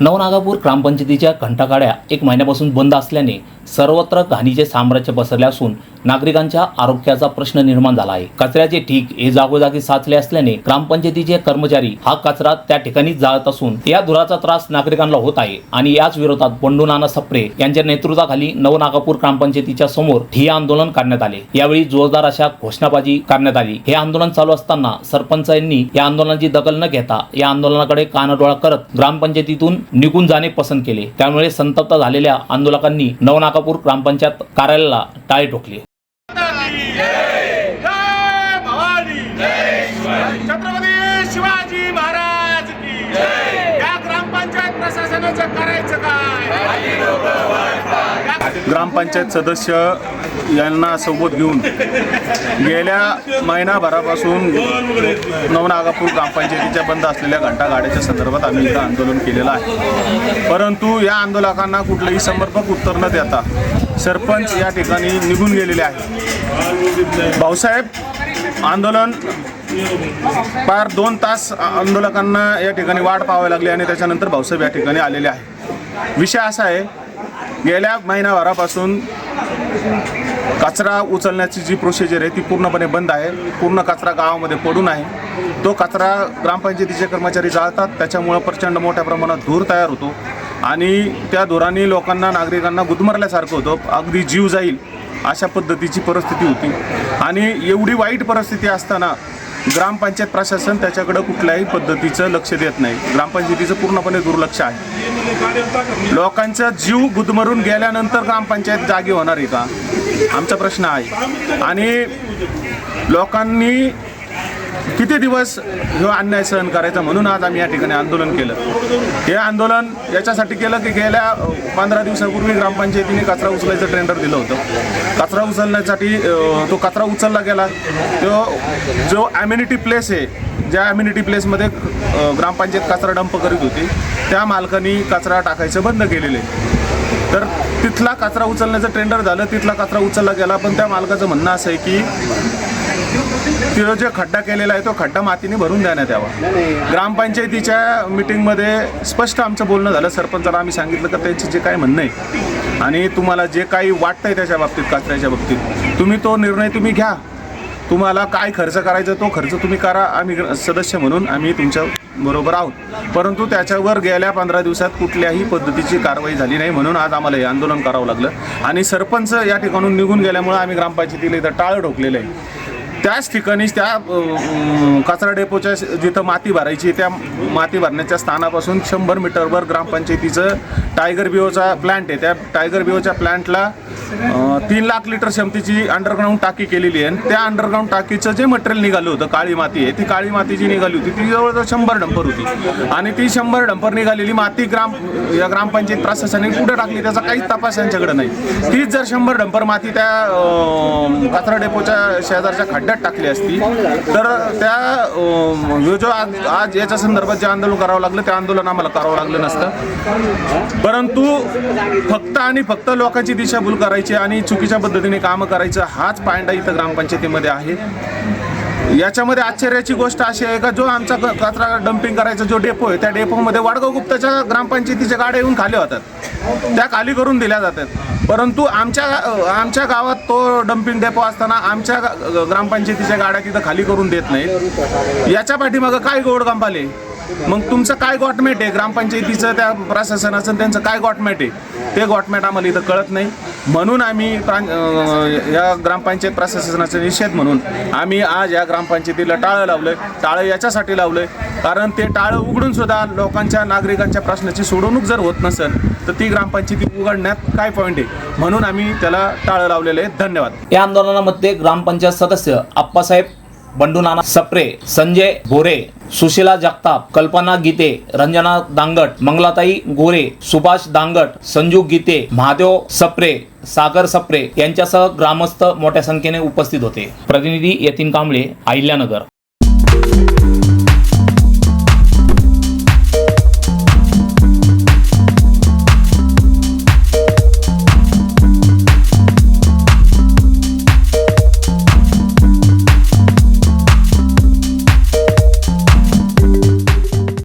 नवनागापूर ग्रामपंचायतीच्या घंटागाड्या एक महिन्यापासून बंद असल्याने सर्वत्र घाणीचे साम्राज्य पसरले असून नागरिकांच्या आरोग्याचा प्रश्न निर्माण झाला आहे. कचऱ्याचे ठीक हे जागोजागी साचले असल्याने ग्रामपंचायतीचे कर्मचारी हा कचरा त्या ठिकाणी जाळत असून या धुराचा त्रास नागरिकांना होत आहे आणि याच विरोधात बंडू नाना सप्रे यांच्या नेतृत्वाखाली नवनागापूर ग्रामपंचायतीच्या समोर ठिय्या आंदोलन करण्यात आले. यावेळी जोरदार अशा घोषणाबाजी करण्यात आली. हे आंदोलन चालू असताना सरपंचांनी या आंदोलनाची दखल न घेता या आंदोलनाकडे कानडोळा करत ग्रामपंचायतीतून निघून जाणे पसंत केले. त्यामुळे संतप्त झालेल्या आंदोलकांनी नवनाकापूर ग्रामपंचायत कार्यालयाला टाळे ठोकले. शिवाजी महाराज की या ग्रामपंचायत प्रशासनाचं करायचं काय? ग्रामपंचायत सदस्य यांना सोबत घेऊन गेल्या महिनाभरापासून नवनागापूर ग्रामपंचायतीच्या बंद असलेल्या घंटागाड्याच्या संदर्भात आम्ही इथं आंदोलन केलेलं आहे. परंतु या आंदोलकांना कुठलंही समर्पक उत्तर न देता सरपंच या ठिकाणी निघून गेलेले आहे भाऊसाहेब आंदोलन पार दोन तास आंदोलकांना या ठिकाणी वाट पाहावी लागली आणि त्याच्यानंतर भाऊसाहेब या ठिकाणी आलेले आहे विषय असा आहे गेल्या महिनाभरापासून कचरा उचलण्याची जी प्रोसिजर आहे ती पूर्णपणे बंद आहे. पूर्ण कचरा गावामध्ये पडून आहे तो कचरा ग्रामपंचायतीचे कर्मचारी जाळतात. त्याच्यामुळं प्रचंड मोठ्या प्रमाणात धूर तयार होतो. आणि त्या धुराने लोकांना नागरिकांना गुदमरल्यासारखं होतं. अगदी जीव जाईल अशा पद्धतीची परिस्थिती होती. आणि एवढी वाईट परिस्थिती असताना ग्रामपंचायत प्रशासन त्याच्याकडं कुठल्याही पद्धतीचं लक्ष देत नाही. ग्रामपंचायतीचं पूर्णपणे दुर्लक्ष आहे. लोकांचा जीव गुदमरून गेल्यानंतर ग्रामपंचायत जागी होणार आहे का? आमचा प्रश्न आहे. आणि लोकांनी किती दिवस हे अन्याय सहन करायचा म्हणून आज आम्ही या ठिकाणी आंदोलन केलं. हे आंदोलन याच्यासाठी केलं की गेल्या पंधरा दिवसापूर्वी ग्रामपंचायतीने कचरा उचलायचं टेंडर दिलं होतं. कचरा उचलण्यासाठी तो कचरा उचलला गेला. तो जो ॲम्युनिटी प्लेस आहे ज्या ॲम्युनिटी प्लेसमध्ये ग्रामपंचायत कचरा डंप करीत होती त्या मालकानी कचरा टाकायचं बंद केलेलं आहे. तर तिथला कचरा उचलण्याचं टेंडर झालं तिथला कचरा उचलला गेला पण त्या मालकाचं म्हणणं असं आहे की तिथं जे खड्डा केलेला आहे तो खड्डा मातीने भरून देण्यात यावा. ग्रामपंचायतीच्या मिटिंगमध्ये स्पष्ट आमचं बोलणं झालं. सरपंचाला आम्ही सांगितलं का त्यांचे जे काय म्हणणं आहे आणि तुम्हाला जे काही वाटतंय त्याच्या बाबतीत कचऱ्याच्या बाबतीत तुम्ही तो निर्णय तुम्ही घ्या. तुम्हाला काय खर्च करायचा तो खर्च तुम्ही करा. आम्ही सदस्य म्हणून आम्ही तुमच्या बरोबर आहोत. परंतु त्याच्यावर गेल्या पंधरा दिवसात कुठल्याही पद्धतीची कारवाई झाली नाही म्हणून आज आम्हाला हे आंदोलन करावं लागलं. आणि सरपंच या ठिकाणून निघून गेल्यामुळे आम्ही ग्रामपंचायतीला इथं टाळं ठोकलेलं आहे. त्याच ठिकाणीच त्या कचरा डेपोच्या जिथं माती भरायची त्या माती भरण्याच्या स्थानापासून शंभर मीटरवर ग्रामपंचायतीचं टायगर बिओचा प्लॅन्ट आहे. त्या टायगर बिओच्या प्लॅन्टला तीन लाख लिटर क्षमतेची अंडरग्राऊंड टाकी केलेली आहे. आणि त्या अंडरग्राऊंड टाकीचं जे मटेरियल निघालं होतं काळी माती आहे ती काळी माती जी निघाली होती ती जवळजवळ शंभर डंपर होती. आणि ती शंभर डंपर निघालेली माती ग्राम या ग्रामपंचायत प्रशासनाने कुठे टाकली त्याचा काहीच तपास यांच्याकडे नाही. तीच जर शंभर डंपर माती त्या कचरा डेपोच्या शेजारच्या खड्ड्यात टाकली असती. तर त्या जो आज आज याच्या संदर्भात जे आंदोलन करावं लागलं ते आंदोलन आम्हाला करावं लागलं नसतं. परंतु फक्त आणि फक्त लोकांची दिशाभूल करायची आणि चुकीच्या पद्धतीने कामं करायचं हाच पायंडा इथं ग्रामपंचायतीमध्ये आहे. याच्यामध्ये आश्चर्याची गोष्ट अशी आहे का जो आमचा क- कचरा डम्पिंग करायचा जो डेपो आहे त्या डेपोमध्ये वाडगाव गुप्ताच्या ग्रामपंचायतीच्या गाड्या येऊन खाली होतात. त्या खाली करून दिल्या जातात. परंतु आमच्या आमच्या गावात तो डम्पिंग डेपो असताना आमच्या ग्रामपंचायतीच्या गाड्या तिथं खाली करून देत नाहीत. याच्या पाठीमागं काय गोडगंबाले मग तुमचं काय गॉटमेट आहे? ग्रामपंचायतीचं त्या प्रशासनाचं त्यांचं काय गॉटमेट आहे? ते गॉटमेट आम्हाला इथं कळत नाही. म्हणून आम्ही प्रां या ग्रामपंचायत प्रशासनाचा निषेध म्हणून आम्ही आज या ग्रामपंचायतीला टाळं लावलं टाळं याच्यासाठी लावलं कारण ते टाळं उघडून सुद्धा लोकांच्या नागरिकांच्या प्रश्नाची सोडवणूक जर होत नसेल तर ती ग्रामपंचायती उघडण्यात काय पॉईंट आहे? म्हणून आम्ही त्याला टाळं लावलेलं आहे धन्यवाद. या आंदोलनामध्ये ग्रामपंचायत सदस्य आप्पासाहेब बंडू नाना सप्रे संजय गोरे सुशीला जगताप कल्पना गीते रंजना दांगट मंगलाताई गोरे सुभाष दांगट संजू गीते महादेव सप्रे सागर सप्रे यांच्यासह ग्रामस्थ मोठ्या संख्येने उपस्थित होते. प्रतिनिधी यतीन कांबळे अहिल्यानगर